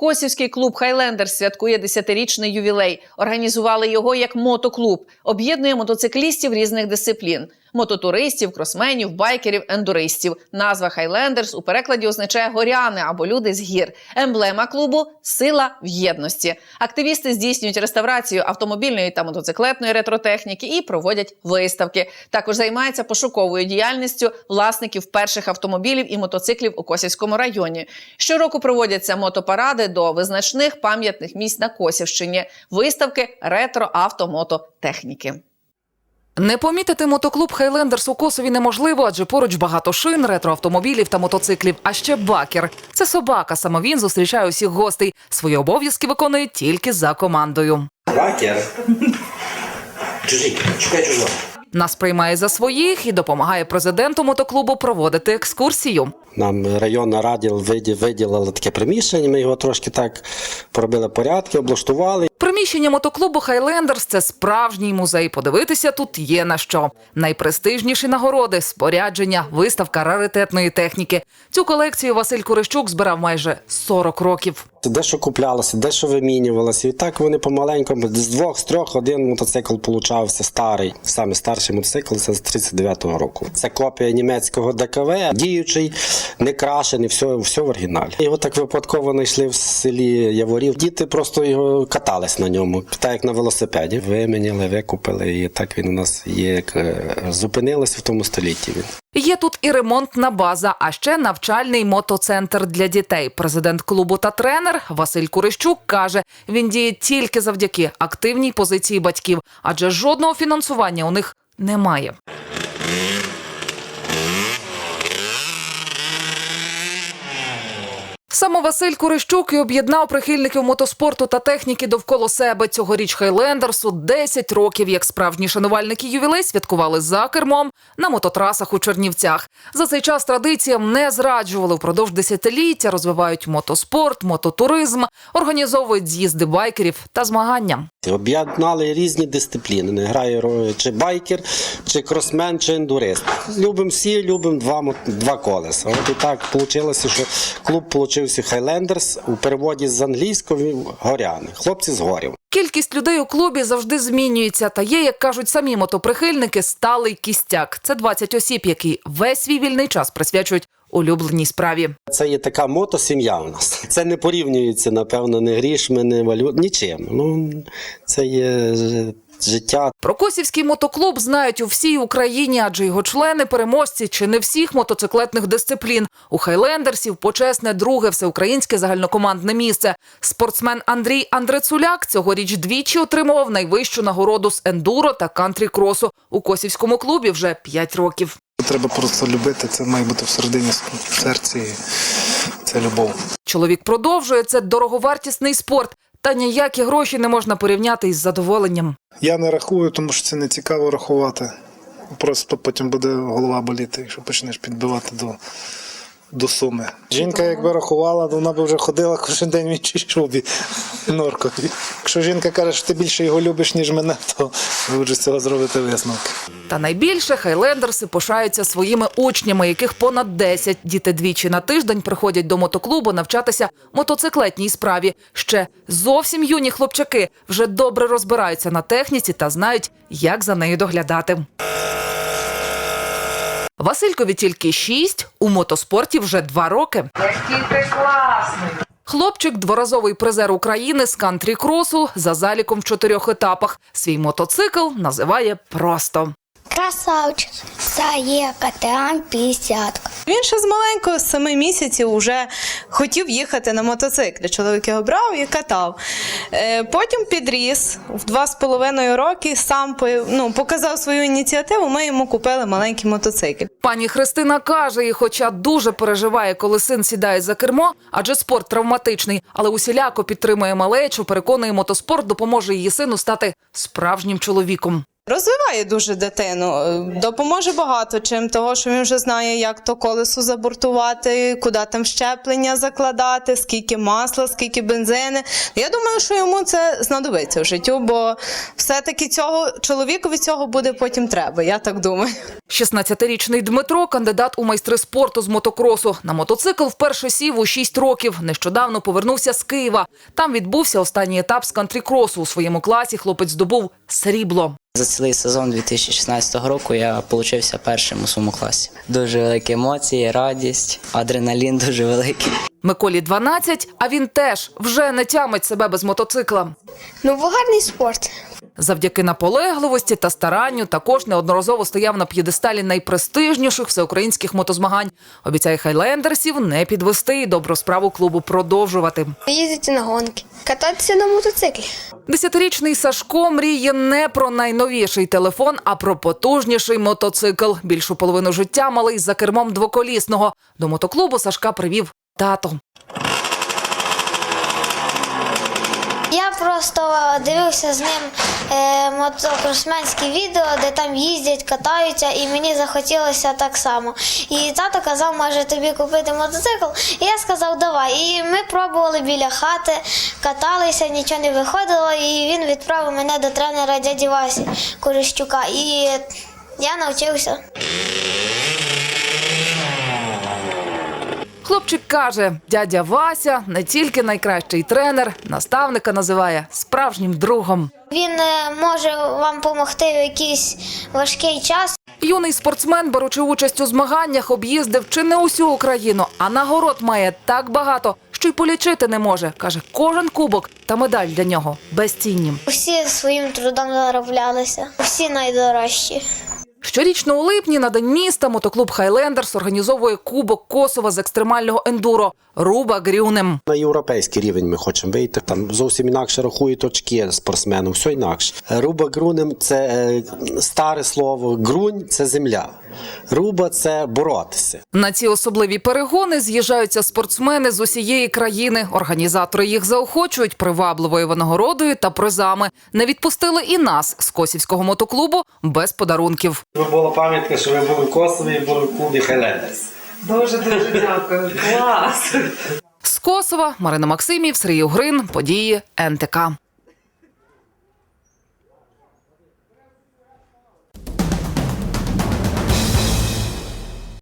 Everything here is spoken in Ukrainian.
Косівський клуб Хайлендер святкує 10-річний ювілей. Організували його як мотоклуб. Об'єднує мотоциклістів різних дисциплін: мототуристів, кросменів, байкерів, ендуристів. Назва Хайлендерс у перекладі означає горяни або люди з гір. Емблема клубу сила в єдності. Активісти здійснюють реставрацію автомобільної та мотоциклетної ретротехніки і проводять виставки. Також займаються пошуковою діяльністю власників перших автомобілів і мотоциклів у Косівському районі. Щороку проводяться мотопаради до визначних пам'ятних місць на Косівщині, виставки ретро-автомототехніки. Не помітити мотоклуб Хайлендерс у Косові неможливо, адже поруч багато шин, ретроавтомобілів та мотоциклів. А ще бакер. Це собака. Саме він зустрічає усіх гостей. Свої обов'язки виконує тільки за командою. Бакер. Чужий, чекай чужого. Нас приймає за своїх і допомагає президенту мотоклубу проводити екскурсію. Нам районна раді виді- виділила таке приміщення, ми його трошки так поробили порядки, облаштували. Приміщення мотоклубу Хайлендерс це справжній музей. Подивитися тут є на що. Найпрестижніші нагороди, спорядження, виставка раритетної техніки. Цю колекцію Василь Курищук збирав майже 40 років. Дещо куплялося, дещо вимінювалося. І так вони помаленьку, з двох, з трьох один мотоцикл получався старий. Саме старший мотоцикл це з 39-го року. Це копія німецького ДКВ, діючий, не крашений, все, все в оригіналі. Його так випадково знайшли в селі Яворів. Діти просто його катались на ньому, так як на велосипеді. Виміняли, викупили, і так він у нас є. Як е, зупинилося в тому столітті. Він. Є тут і ремонтна база, а ще навчальний мотоцентр для дітей. Президент клубу та тренер Василь Курищук каже, він діє тільки завдяки активній позиції батьків, адже жодного фінансування у них немає. Саме Василь Курищук і об'єднав прихильників мотоспорту та техніки довкола себе. Цьогоріч Хайлендерсу 10 років, як справжні шанувальники ювілей святкували за кермом на мототрасах у Чернівцях. За цей час традиціям не зраджували впродовж десятиліття, розвивають мотоспорт, мототуризм, організовують з'їзди байкерів та змагання. Об'єднали різні дисципліни. Не грає чи байкер, чи кросмен, чи ендурист. Любимо всі, любимо два, два колеса. От і так вийшло, що клуб получився Хайлендерс у переводі з англійського горяни. Хлопці з горів. Кількість людей у клубі завжди змінюється. Та є, як кажуть самі мотоприхильники, сталий кістяк. Це 20 осіб, які весь свій вільний час присвячують улюбленій справі. Це є така мотосім'я у нас. Це не порівнюється, напевно, не грішми, не валют, нічим. Ну, це є життя, Про Косівський мотоклуб знають у всій Україні, адже його члени переможці чи не всіх мотоциклетних дисциплін. У Хайлендерсів почесне друге всеукраїнське загальнокомандне місце. Спортсмен Андрій Андрецуляк цьогоріч двічі отримував найвищу нагороду з ендуро та кантрі-кросу. У Косівському клубі вже 5 років. Треба просто любити, це має бути в серці. Це любов. Чоловік продовжує це дороговартісний спорт. Та ніякі гроші не можна порівняти із задоволенням. Я не рахую, тому що це не цікаво рахувати. Просто потім буде голова боліти, якщо почнеш підбивати до, до суми. Жінка, якби рахувала, то вона б вже ходила кожен день в іншій шубі норкові. Якщо жінка каже, що ти більше його любиш, ніж мене, то ви вже з цього зробите висновки. Та найбільше хайлендерси пишаються своїми учнями, яких понад 10. Діти двічі на тиждень приходять до мотоклубу навчатися мотоциклетній справі. Ще зовсім юні хлопчаки вже добре розбираються на техніці та знають, як за нею доглядати. Василькові тільки 6, у мотоспорті вже 2 роки. Який ти класний! Хлопчик дворазовий призер України з кантрі-кросу за заліком в чотирьох етапах. Свій мотоцикл називає просто. Красавчик. Це є КТМ 50. Він ще з маленького, з семи місяців, вже хотів їхати на мотоциклі. Чоловік його брав і катав. Е, Потім підріс в два з половиною роки, сам ну, показав свою ініціативу. Ми йому купили маленький мотоцикл. Пані Христина каже, і хоча дуже переживає, коли син сідає за кермо, адже спорт травматичний, але усіляко підтримує малечу, переконує, мотоспорт допоможе її сину стати справжнім чоловіком. Розвиває дуже дитину, е, допоможе багато чим, того, що він вже знає, як то колесо забортувати, куди там щеплення закладати, скільки масла, скільки бензини. Я думаю, що йому це знадобиться в життю, бо все-таки цього чоловікові цього буде потім треба. Я так думаю. 16-річний Дмитро кандидат у майстри спорту з мотокросу. На мотоцикл вперше сів у 6 років. Нещодавно повернувся з Києва. Там відбувся останній етап з кантрі-кросу. У своєму класі хлопець здобув срібло. За цілий сезон 2016 року я получився першим у своєму класі. Дуже великі емоції, радість, адреналін дуже великий. Миколі 12, а він теж вже не тямить себе без мотоцикла. Ну, бо гарний спорт. Завдяки наполегливості та старанню також неодноразово стояв на п'єдесталі найпрестижніших всеукраїнських мотозмагань. Обіцяє хайлендерсів не підвести і добру справу клубу продовжувати. Їздити на гонки, кататися на мотоциклі. Десятирічний Сашко мріє не про найновіший телефон, а про потужніший мотоцикл. Більшу половину життя малий за кермом двоколісного. До мотоклубу Сашка привів тато. Я просто дивився з ним е, мотокросменські відео, де там їздять, катаються, і мені захотілося так само. І тато казав, може тобі купити мотоцикл. І я сказав, давай. І ми пробували біля хати, каталися, нічого не виходило. І він відправив мене до тренера дяді Васі Корищука. І я навчився. Хлопчик каже, дядя Вася не тільки найкращий тренер, наставника називає справжнім другом. Він е, може вам допомогти в якийсь важкий час. Юний спортсмен, беручи участь у змаганнях, об'їздив чи не усю Україну, а нагород має так багато, що й полічити не може. каже, кожен кубок та медаль для нього безцінні. Усі своїм трудом зароблялися, всі найдорожчі. Щорічно у липні на день міста мотоклуб Хайлендерс організовує кубок Косова з екстремального ендуро Руба Грюнем. На європейський рівень ми хочемо вийти. Там зовсім інакше рахують очки спортсмену, все інакше. Руба ґрунем це е, старе слово. Грунь це земля. Руба це боротися. На ці особливі перегони з'їжджаються спортсмени з усієї країни. Організатори їх заохочують привабливою винагородою та призами. Не відпустили і нас з косівського мотоклубу без подарунків. Ви була пам'ятка, що ви були в Косові і були в клубі Хеленес. Дуже дуже дякую. Клас. З Косова Марина Максимів, Сергій Угрин, події НТК.